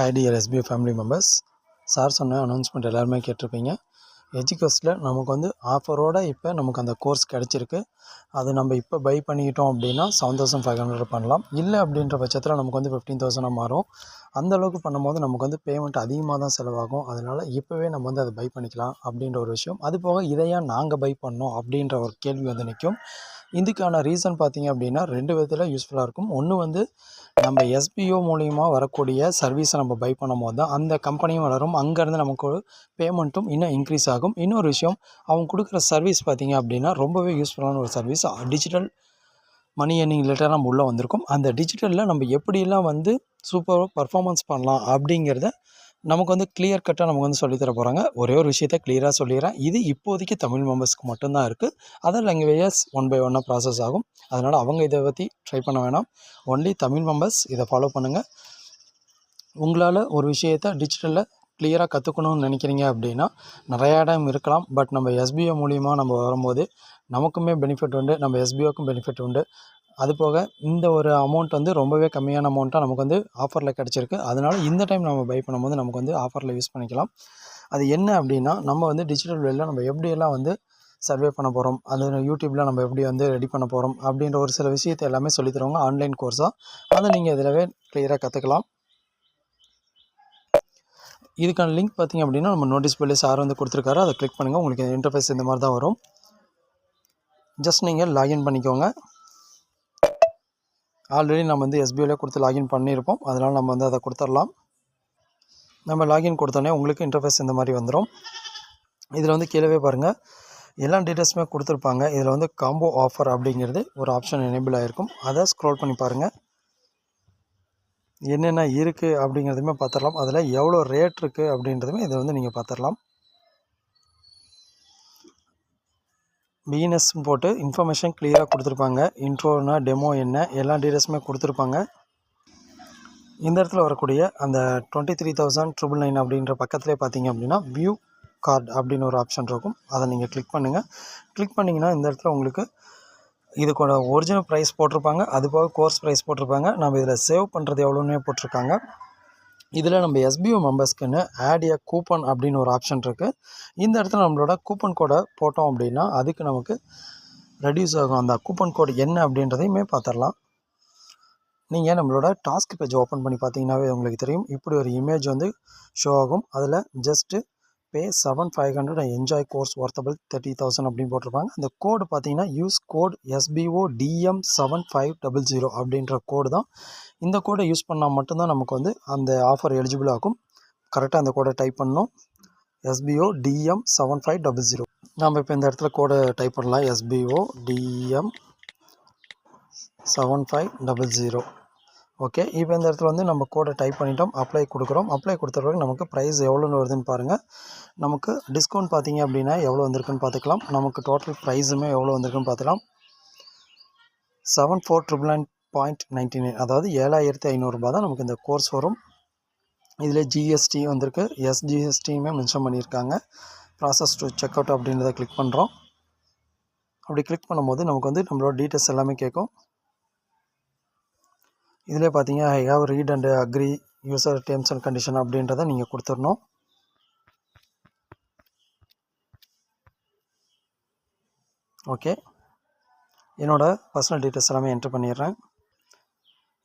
Hi dear SBI family members sir சொன்ன announcement எல்லாருமே கேட்டிருப்பீங்க. எஜிகோஸில் நமக்கு வந்து ஆஃபரோட இப்போ நமக்கு அந்த கோர்ஸ் கிடச்சிருக்கு. அது நம்ம இப்போ பை பண்ணிக்கிட்டோம் அப்படின்னா செவன் தௌசண்ட் ஃபைவ் ஹண்ட்ரட் பண்ணலாம். இல்லை அப்படின்ற பட்சத்தில் நமக்கு வந்து ஃபிஃப்டீன் தௌசண்டாக மாறும். அந்த அளவுக்கு பண்ணும்போது நமக்கு வந்து பேமெண்ட் அதிகமாக தான் செலவாகும். அதனால் இப்போவே நம்ம வந்து அதை பை பண்ணிக்கலாம் அப்படின்ற ஒரு விஷயம். அது போக இதையா நாங்கள் பை பண்ணோம் அப்படின்ற ஒரு கேள்வி வந்து நிற்கும் இதுக்கான ரீசன் பார்த்தீங்க அப்படின்னா ரெண்டு விதத்தில் யூஸ்ஃபுல்லாக இருக்கும். ஒன்று வந்து நம்ம எஸ்பிஓ மூலிமா வரக்கூடிய சர்வீஸை நம்ம பை பண்ணும்போது தான் அந்த கம்பெனியும் வளரும். அங்கேருந்து நமக்கு ஒரு பேமெண்ட்டும் இன்னும் இன்க்ரீஸ் ஆகும். இன்னொரு விஷயம் அவங்க கொடுக்குற சர்வீஸ் பார்த்தீங்க அப்படின்னா ரொம்பவே யூஸ்ஃபுல்லான ஒரு சர்வீஸ் டிஜிட்டல் மணி எர்னிங் ரிலேட்டடாக நம்ம உள்ளே வந்திருக்கோம். அந்த டிஜிட்டலில் நம்ம எப்படிலாம் வந்து சூப்பராக பர்ஃபார்மன்ஸ் பண்ணலாம் அப்படிங்கிறத நமக்கு வந்து கிளியர் கட்டாக நமக்கு வந்து சொல்லித்தர போகிறாங்க ஒரே ஒரு விஷயத்த கிளியராக சொல்லிடுறேன். இது இப்போதைக்கு தமிழ் மெம்பர்ஸ்க்கு மட்டும்தான் இருக்குது அதர் லாங்குவேஜஸ் ஒன் பை ஒன்னாக ப்ராசஸ் ஆகும். அதனால் அவங்க இதை பற்றி ட்ரை பண்ண வேணாம். ஒன்லி தமிழ் மெம்பர்ஸ் இதை ஃபாலோ பண்ணுங்கள் உங்களால் ஒரு விஷயத்த டிஜிட்டலில் கிளியராக கற்றுக்கணும்னு நினைக்கிறீங்க அப்படின்னா நிறையா இடம் இருக்கலாம். பட் நம்ம எஸ்பிஓ மூலிமா நம்ம வரும்போது நமக்குமே பெனிஃபிட் உண்டு. நம்ம எஸ்பிஓக்கும் பெனிஃபிட் உண்டு. அது போக இந்த ஒரு அமௌண்ட் வந்து ரொம்பவே கம்மியான அமௌண்ட்டாக நமக்கு வந்து ஆஃபரில் கிடச்சிருக்கு. அதனால் இந்த டைம் நம்ம பை பண்ணும்போது நமக்கு வந்து ஆஃபரில் யூஸ் பண்ணிக்கலாம். அது என்ன அப்படின்னா நம்ம வந்து டிஜிட்டல் வேலில் நம்ம எப்படியெல்லாம் வந்து சர்வே பண்ண போகிறோம் அது யூடியூப்பில் நம்ம எப்படி வந்து ரெடி பண்ண போகிறோம் அப்படின்ற ஒரு சில விஷயத்தை எல்லாமே சொல்லி தருவாங்க. ஆன்லைன் கோர்ஸாக அதை நீங்கள் இதிலவே கிளியராக கற்றுக்கலாம் இதுக்கான லிங்க் பார்த்தீங்க அப்படின்னா நம்ம நோட்டீஸ் போர்டில் சார் வந்து கொடுத்துருக்காரு. அதை கிளிக் பண்ணுங்கள் உங்களுக்கு இன்டர்ஃபேஸ் இந்த மாதிரி தான் வரும். ஜஸ்ட் நீங்கள் லாகின் பண்ணிக்கோங்க. ஆல்ரெடி நம்ம வந்து எஸ்பிஐயில் கொடுத்து லாகின் பண்ணியிருப்போம். அதனால் நம்ம வந்து அதை கொடுத்துடலாம். நம்ம லாகின் கொடுத்தோன்னே உங்களுக்கு இன்டர்ஃபேஸ் இந்த மாதிரி வந்துடும் இதில் வந்து கீழே பாருங்கள் எல்லா டீட்டெயில்ஸுமே கொடுத்துருப்பாங்க. இதில் வந்து காம்போ ஆஃபர் அப்படிங்கிறது ஒரு ஆப்ஷன் எனேபிள் ஆகிருக்கும் அதை ஸ்க்ரோல் பண்ணி பாருங்கள் என்னென்ன இருக்குது அப்படிங்கிறதுமே பார்த்துடலாம். அதில் எவ்வளோ ரேட் இருக்குது அப்படின்றதுமே இதை வந்து நீங்கள் பார்த்துடலாம். பிஎன்எஸ் போட்டு இன்ஃபர்மேஷன் கிளியராக கொடுத்துருப்பாங்க. இன்ட்ரோனா டெமோ என்ன எல்லா டீடெயில்ஸுமே கொடுத்துருப்பாங்க. இந்த இடத்துல வரக்கூடிய அந்த twenty three thousand triple nine அப்படின்ற பக்கத்துலேயே பார்த்தீங்க அப்படின்னா வியூ கார்டு அப்படின்னு ஒரு ஆப்ஷன் இருக்கும். அதை நீங்கள் கிளிக் பண்ணுங்கள் கிளிக் பண்ணிங்கன்னா இந்த இடத்துல உங்களுக்கு இதுக்கோட ஒரிஜினல் ப்ரைஸ் போட்டிருப்பாங்க. அது போக கோர்ஸ் ப்ரைஸ் போட்டிருப்பாங்க. நம்ம இதில் சேவ் பண்ணுறது எவ்வளோன்னே போட்டிருக்காங்க. இதில் நம்ம எஸ்பிஓ மெம்பர்ஸ்க்குன்னு ஆட் ஏ கூப்பன் அப்படின்னு ஒரு ஆப்ஷன் இருக்குது இந்த இடத்துல நம்மளோட கூப்பன் கோடை போட்டோம் அப்படின்னா அதுக்கு நமக்கு ரெடியூஸ் ஆகும். அந்த கூப்பன் கோடு என்ன அப்படின்றதையுமே பார்த்துடலாம். நீங்கள் நம்மளோட டாஸ்க் பேஜ் ஓப்பன் பண்ணி பார்த்தீங்கன்னாவே உங்களுக்கு தெரியும். இப்படி ஒரு இமேஜ் வந்து ஷோ ஆகும். அதில் just pay seven five hundred enjoy course worthable thirty thousand அப்படின்னு போட்டிருப்பாங்க. அந்த கோடு பார்த்தீங்கன்னா use code SBO TM seven five double zero அப்படின்ற கோடு தான். இந்த கோடை யூஸ் பண்ணால் மட்டும்தான் நமக்கு வந்து அந்த ஆஃபர் எலிஜிபிள் ஆகும். கரெக்டாக அந்த கோடை டைப் பண்ணணும். SBO TM seven five double zero நம்ம இப்போ இந்த இடத்துல கோடை டைப் பண்ணலாம். SBO TM seven five double zero okay இப்போ இந்த இடத்துல வந்து நம்ம கோடை டைப் பண்ணிட்டோம் அப்ளை கொடுக்குறோம். அப்ளை கொடுத்த பிறகு நமக்கு ப்ரைஸ் எவ்வளோன்னு வருதுன்னு பாருங்கள் நமக்கு டிஸ்கவுண்ட் பார்த்தீங்க அப்படின்னா எவ்வளோ வந்திருக்குன்னு பார்த்துக்கலாம். நமக்கு டோட்டல் ப்ரைஸுமே எவ்வளோ வந்திருக்குன்னு பார்த்துக்கலாம். Seven four triple nine point ninety nine அதாவது ஏழாயிரத்தி ஐநூறுரூபா தான் நமக்கு இந்த கோர்ஸ் வரும். இதில் ஜிஎஸ்டி வந்திருக்கு. எஸ்ஜிஎஸ்டியுமே மென்ஷன் பண்ணியிருக்காங்க. ப்ராசஸ் டு செக் அவுட் அப்படின்றத கிளிக் பண்ணுறோம் அப்படி கிளிக் பண்ணும்போது நமக்கு வந்து நம்மளோட டீட்டெயில்ஸ் எல்லாமே கேட்கும். இதிலே பார்த்தீங்க I have read and agree user terms and condition அப்படின்றத நீங்கள் கொடுத்துடணும். ஓகே. என்னோடய பர்சனல் டீட்டெயில்ஸ் எல்லாமே என்ட்ரு பண்ணிடுறேன்.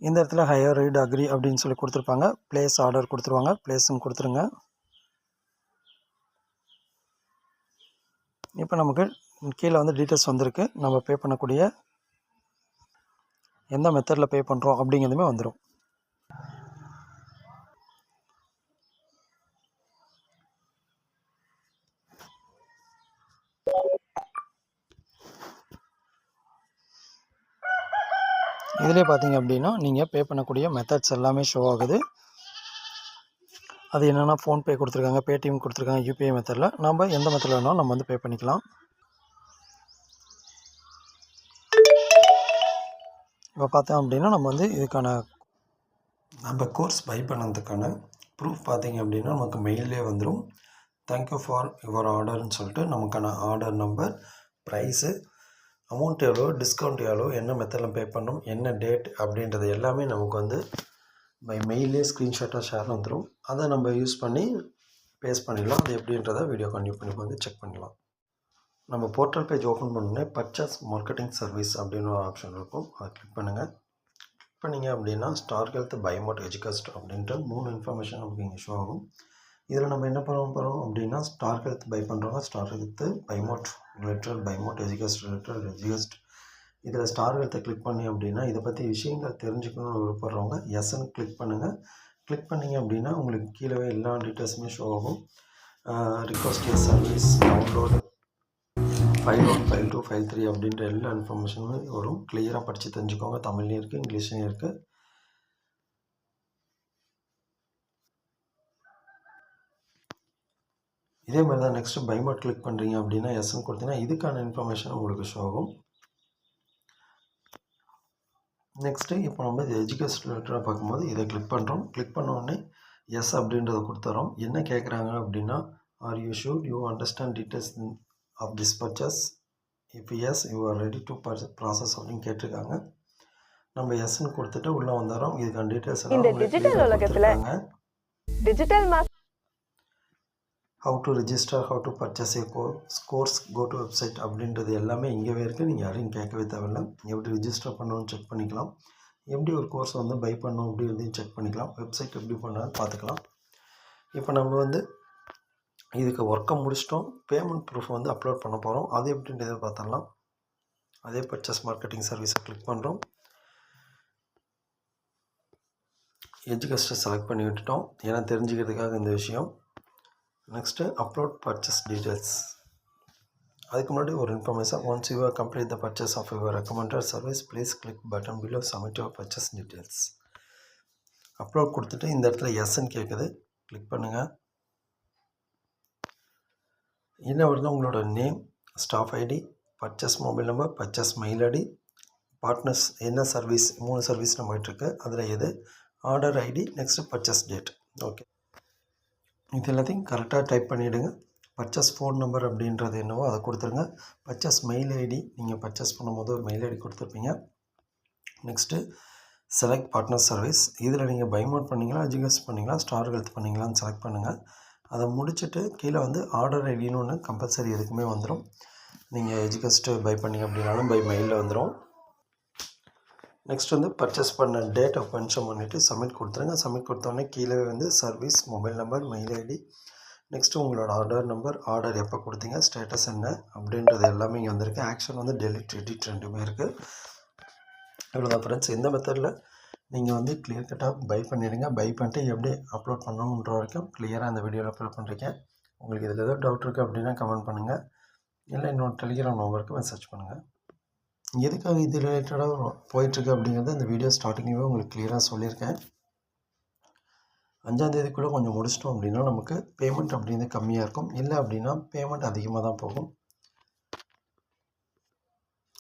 இந்த இடத்துல ஹையர் ரீட் அக்ரி அப்படின்னு சொல்லி கொடுத்துருப்பாங்க. ப்ளேஸ் ஆர்டர் கொடுத்துருவாங்க. ப்ளேஸும் கொடுத்துருங்க. இப்போ நமக்கு கீழே வந்து டீட்டெயில்ஸ் வந்திருக்கு. நம்ம பே பண்ணக்கூடிய எந்த மெத்தடில் பே பண்ணுறோம் அப்படிங்கிறதுமே வந்துடும் இதிலே பார்த்தீங்க அப்படின்னா நீங்கள் பே பண்ணக்கூடிய மெத்தட்ஸ் எல்லாமே ஷோ ஆகுது. அது என்னென்னா ஃபோன்பே கொடுத்துருக்காங்க பேடிஎம் கொடுத்துருக்காங்க யூபிஐ மெத்தடில் நம்ம எந்த மெத்தடில் வேணாலும் நம்ம வந்து பே பண்ணிக்கலாம். இப்போ பார்த்தோம் அப்படின்னா நம்ம வந்து இதுக்கான நம்ம கோர்ஸ் பை பண்ணதுக்கான ப்ரூஃப் பார்த்தீங்க அப்படின்னா நமக்கு மெயிலே வந்துடும் தேங்க்யூ ஃபார் யுவர் ஆர்டர்னு சொல்லிட்டு நமக்கான ஆர்டர் நம்பர் ப்ரைஸு அமௌண்ட் எவ்வளோ டிஸ்கவுண்ட் எவ்வளோ என்ன மெத்தடில் பே பண்ணணும் என்ன டேட் அப்படின்றது எல்லாமே நமக்கு வந்து பை மெயிலே ஸ்க்ரீன்ஷாட்டாக ஷேர் வந்துடும் அதை நம்ம யூஸ் பண்ணி பேஸ் பண்ணிடலாம். அது எப்படின்றத வீடியோ கண்டினியூ பண்ணி வந்து செக் பண்ணிடலாம். நம்ம போர்ட்டல் பேஜ் ஓப்பன் பண்ணோடனே பர்ச்சேஸ் மார்க்கெட்டிங் சர்வீஸ் அப்படின்னு ஒரு ஆப்ஷன் இருக்கும். அதை கிளிக் பண்ணுங்கள் கிளிக் பண்ணிங்க அப்படின்னா ஸ்டார் ஹெல்த் பயோமோட் எஜுகஸ்ட் அப்படின்ட்டு மூணு இன்ஃபர்மேஷன் நமக்கு இங்கே ஷோ ஆகும். இதில் நம்ம என்ன பண்ண போகிறோம் அப்படின்னா ஸ்டார் ஹெல்த் பை பண்ணுறவங்க ஸ்டார் ஹெல்த்து பைமோட் ரிலேட்டட் பைமோட் எஜுகஸ்ட் ரிலேட்டட் எஜுகஸ்ட் இதில் ஸ்டார் ஹெல்த்தை கிளிக் பண்ணி அப்படின்னா இதை பற்றி விஷயங்கள் தெரிஞ்சுக்கணும்னு விருப்பப்படுறவங்க எஸ்ன்னு கிளிக் பண்ணுங்கள் கிளிக் பண்ணிங்க அப்படின்னா உங்களுக்கு கீழே எல்லா டீட்டெயில்ஸுமே ஷோ ஆகும். Request service down file one file two file three அப்படின்ற எல்லா இன்ஃபர்மேஷனுமே வரும். கிளியராக படித்து தெரிஞ்சுக்கோங்க. தமிழ்லேயும் இருக்குது இங்கிலீஷ்லையும் இருக்குது இதே மாதிரி தான் நெக்ஸ்ட்டு பைமோட் கிளிக் பண்ணுறீங்க அப்படின்னா எஸ்ன்னு கொடுத்தீங்கன்னா இதுக்கான இன்ஃபர்மேஷன் உங்களுக்கு ஷோ ஆகும். நெக்ஸ்ட்டு இப்போ நம்ம இது எஜுகேஷன் ரிலேட்டடாக பார்க்கும்போது இதை கிளிக் பண்ணுறோம் கிளிக் பண்ண உடனே எஸ் அப்படின்றத கொடுத்துறோம். என்ன கேட்குறாங்க அப்படின்னா are you sure you understand details of this purchase if yes you are ready to process அப்படின்னு கேட்டிருக்காங்க. நம்ம எஸ்ன்னு கொடுத்துட்டு உள்ளே வந்துடுறோம் இதுக்கான டீட்டெயில்ஸ் இந்த digital உலகத்துல digital mass how to register how to purchase a go course go to website அப்படின்றது எல்லாமே இங்கேவே இருக்குது நீங்கள் யாரையும் கேட்கவே தேவையில்ல. எப்படி ரிஜிஸ்டர் பண்ணணும்னு செக் பண்ணிக்கலாம். எப்படி ஒரு கோர்ஸ் வந்து பை பண்ணணும் அப்படின்றதையும் செக் பண்ணிக்கலாம். வெப்சைட் எப்படி பண்ணாலும் பார்த்துக்கலாம். இப்போ நம்ம வந்து இதுக்கு ஒர்க்கை முடிச்சிட்டோம். பேமெண்ட் ப்ரூஃப் வந்து அப்லோட் பண்ண போகிறோம் அது எப்படின்றத பார்த்துடலாம். அதே பர்ச்சேஸ் மார்க்கெட்டிங் சர்வீஸை கிளிக் பண்ணுறோம் எஜுகஸ்ட்டை செலக்ட் பண்ணி விட்டுட்டோம். ஏன்னா தெரிஞ்சுக்கிறதுக்காக இந்த விஷயம். நெக்ஸ்ட்டு அப்லோட் பர்ச்சேஸ் டீட்டெயில்ஸ் அதுக்கு முன்னாடி ஒரு information once you complete the purchase of your recommended service please click button below submit your purchase details upload கொடுத்துட்டு இந்த இடத்துல எஸ்ன்னு கேட்குது கிளிக் பண்ணுங்கள் என்ன வருது உங்களோட name staff ID purchase mobile number purchase mail ID partners என்ன சர்வீஸ் மூணு சர்வீஸ் நம்மகிட்ட இருக்கு அதில் எது? Order ID next purchase date okay இது எல்லாத்தையும் கரெக்டாக டைப் பண்ணிவிடுங்க பர்ச்சேஸ் ஃபோன் நம்பர் அப்படின்றது என்னவோ அதை கொடுத்துருங்க. பர்ச்சேஸ் மெயில் ஐடி நீங்கள் பர்ச்சேஸ் பண்ணும்போது ஒரு மெயில் ஐடி கொடுத்துருப்பீங்க. நெக்ஸ்ட்டு செலக்ட் பார்ட்னர் சர்வீஸ் இதில் நீங்கள் பைமோட் பண்ணிங்களா ஜிஎஸ் பண்ணிங்களா ஸ்டார் ஹெல்த் பண்ணிங்களான்னு செலக்ட் பண்ணுங்கள் அதை முடிச்சுட்டு கீழே வந்து ஆர்டர் ஐடின்னு ஒன்று கம்பல்சரி எதுக்குமே வந்துடும் நீங்கள் எஜுகஸ்ட்டு பை பண்ணிங்க அப்படின்னாலும் பை மெயிலில் வந்துடும் நெக்ஸ்ட் வந்து பர்ச்சேஸ் பண்ண டேட் ஆஃப் மென்ஷன் பண்ணிவிட்டு சப்மிட் கொடுத்துருங்க. சப்மிட் கொடுத்தோடனே கீழே வந்து service mobile number mail ID next உங்களோட ஆர்டர் நம்பர் ஆர்டர் எப்போ கொடுத்தீங்க ஸ்டேட்டஸ் என்ன அப்படின்றது எல்லாமே இங்கே வந்திருக்கு. ஆக்ஷன் வந்து டெலிட் எடிட் ரெண்டுமே இருக்குது இவ்வளோதான் ஃப்ரெண்ட்ஸ் இந்த மெத்தடில் நீங்கள் வந்து கிளியர் கட்டாக பை பண்ணிவிடுங்க பை பண்ணிட்டு எப்படி அப்லோட் பண்ணணுன்ற வரைக்கும் கிளியராக அந்த வீடியோவில் அப்லோட் பண்ணிருக்கேன் உங்களுக்கு இதில் ஏதோ டவுட் இருக்குது அப்படின்னா கமெண்ட் பண்ணுங்கள் இல்லை இன்னொரு டெலிகிராம் நம்பருக்கு மெசேஜ் பண்ணுங்கள் எதுக்காக இது ரிலேட்டடாக போயிட்டுருக்கு அப்படிங்கிறது இந்த வீடியோ ஸ்டார்டிங்லேயே உங்களுக்கு கிளியராக சொல்லியிருக்கேன். அஞ்சாந்தேதிக்குள்ளே கொஞ்சம் முடிச்சிட்டோம் அப்படின்னா நமக்கு பேமெண்ட் அப்படிங்கிறது கம்மியாக இருக்கும். இல்லை அப்படின்னா பேமெண்ட் அதிகமாக தான் போகும்.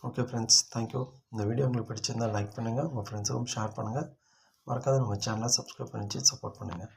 ஓகே ஃப்ரெண்ட்ஸ் தேங்க்யூ இந்த வீடியோ உங்களுக்கு பிடிச்சிருந்தால் லைக் பண்ணுங்கள் உங்கள் ஃப்ரெண்ட்ஸுக்கும் ஷேர் பண்ணுங்கள் மறக்காத நம்ம சேனலை சப்ஸ்கிரைப் பண்ணி சப்போர்ட் பண்ணுங்கள்